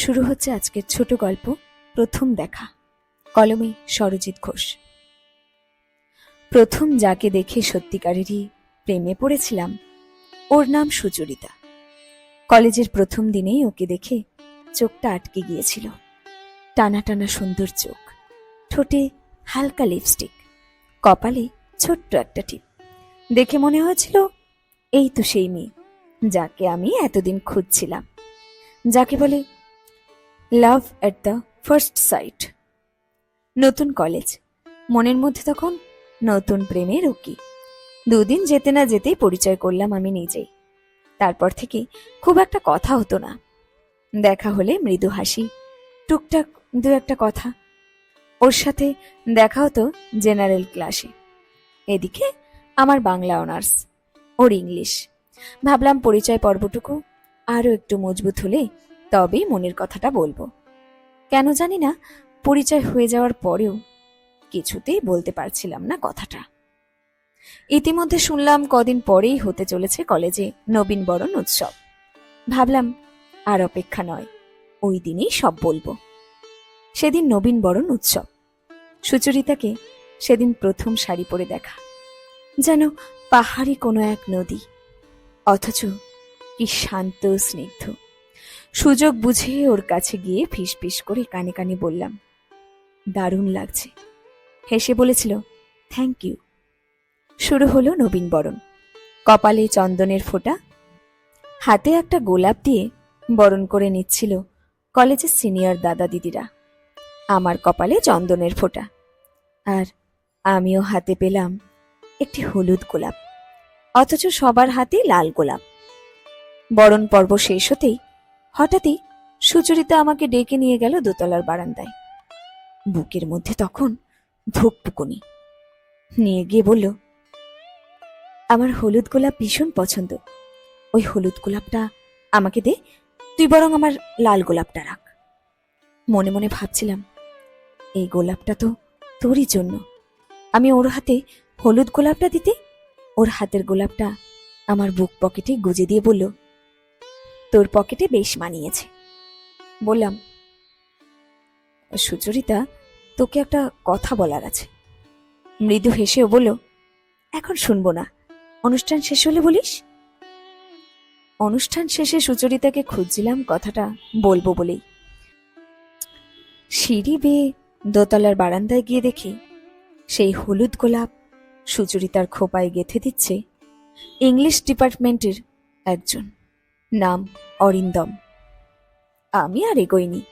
শুরু হচ্ছে আজকের ছোট গল্প, প্রথম দেখা। কলমে সরজিৎ ঘোষ। প্রথম যাকে দেখে সত্যিকারেরই প্রেমে পড়েছিলাম, ওর নাম সুচরিতা। কলেজের প্রথম দিনেই ওকে দেখে চোখটা আটকে গিয়েছিল। টানা টানা সুন্দর চোখ, ঠোঁটে হালকা লিপস্টিক কপালে ছোট্ট একটা টিপ। দেখে মনে হয়েছিল, এই তো সেই মেয়ে, যাকে আমি এতদিন খুঁজছিলাম, যাকে বলে love at the first sight নতুন কলেজ মনের মধ্যে তখন নতুন প্রেমের উকি। দুদিন যেতে না যেতেই পরিচয় করলাম আমি নিজেই। তারপর থেকে খুব একটা কথা হতো না। দেখা হলে মৃদু হাসি, টুকটাক দু একটা কথা। ওর সাথে দেখা হতো জেনারেল ক্লাসে এদিকে আমার বাংলা অনার্স ওর ইংলিশ ভাবলাম পরিচয় পর্বটুকু আরও একটু মজবুত হলে তবেই মনের কথাটা বলব। কেন জানি না, পরিচয় হয়ে যাওয়ার পরেও কিছুতেই বলতে পারছিলাম না কথাটা। ইতিমধ্যে শুনলাম কদিন পরেই হতে চলেছে কলেজে নবীন বরণ উৎসব। ভাবলাম, আর অপেক্ষা নয়, ওই দিনই সব বলব। সেদিন নবীন বরণ উৎসব। সুচরিতাকে সেদিন প্রথম শাড়ি পরে দেখা। যেন পাহাড়ি কোনো এক নদী। অথচ কি শান্ত স্নিগ্ধ। সুযোগ বুঝে ওর কাছে গিয়ে ফিস ফিস করে কানে কানে বললাম, দারুণ লাগছে। হেসে বলেছিল থ্যাংক ইউ শুরু হলো নবীন বরণ। কপালে চন্দনের ফোঁটা, হাতে একটা গোলাপ দিয়ে বরণ করে নিচ্ছিল কলেজের সিনিয়র দাদা দিদিরা। আমার কপালে চন্দনের ফোঁটা। আর আমিও হাতে পেলাম একটি হলুদ গোলাপ, অথচ সবার হাতে লাল গোলাপ। বরণ পর্ব শেষ হতেই হঠাৎই সুচরিতা আমাকে ডেকে নিয়ে গেল দোতলার বারান্দায়। বুকের মধ্যে তখন ধুকপুকুনি নিয়ে গিয়ে বলল, আমার হলুদ গোলাপ ভীষণ পছন্দ। ওই হলুদ গোলাপটা আমাকে দে, তুই বরং আমার লাল গোলাপটা রাখ। মনে মনে ভাবছিলাম, এই গোলাপটা তো তোরই জন্য। আমি ওর হাতে হলুদ গোলাপটা দিতে, ওর হাতের গোলাপটা আমার বুক পকেটে গুজে দিয়ে বলল তোর পকেটে বেশ মানিয়েছে বললাম, সুচরিতা, তোকে একটা কথা বলার আছে। মৃদু হেসেও বলল, এখন শুনব না। অনুষ্ঠান শেষ হলে বলিস? অনুষ্ঠান শেষে সুচরিতাকে খুঁজছিলাম, কথাটা বলব বলেই। সিঁড়ি বেয়ে দোতলার বারান্দায় গিয়ে দেখি, সেই হলুদ গোলাপ সুচরিতার খোপায় গেথে দিচ্ছে ইংলিশ ডিপার্টমেন্টের একজন। নাম অরিন্দম। আমি আর এগোইনি।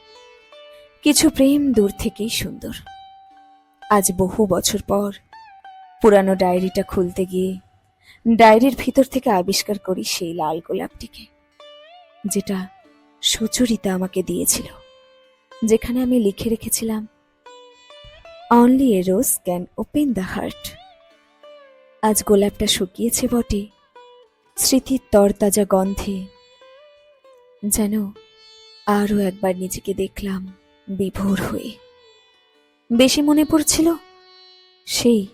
কিছু প্রেম দূর থেকেই সুন্দর। আজ বহু বছর পর পুরানো ডায়েরিটা খুলতে গিয়ে ডায়েরির ভিতর থেকে আবিষ্কার করি সেই লাল গোলাপটিকে, যেটা সুচরিতা আমাকে দিয়েছিল, যেখানে আমি লিখে রেখেছিলাম only a rose can open the heart আজ গোলাপটা শুকিয়েছে বটে, স্মৃতির তরতাজা গন্ধে যেন আরও একবার নিজেকে দেখলাম বিভোর হয়ে। বেশি মনে পড়ছিল সেই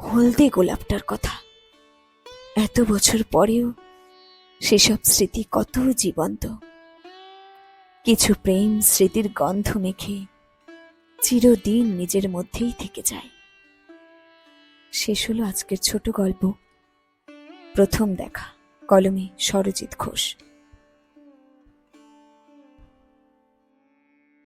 হলদে গোলাপটার কথা। এত বছর পরেও সেসব স্মৃতি কত জীবন্ত। কিছু প্রেম স্মৃতির গন্ধ মেখে চিরদিন নিজের মধ্যেই থেকে যায়। শেষ হলো আজকের ছোট গল্প। প্রথম দেখা, কলমে সরজিৎ ঘোষ।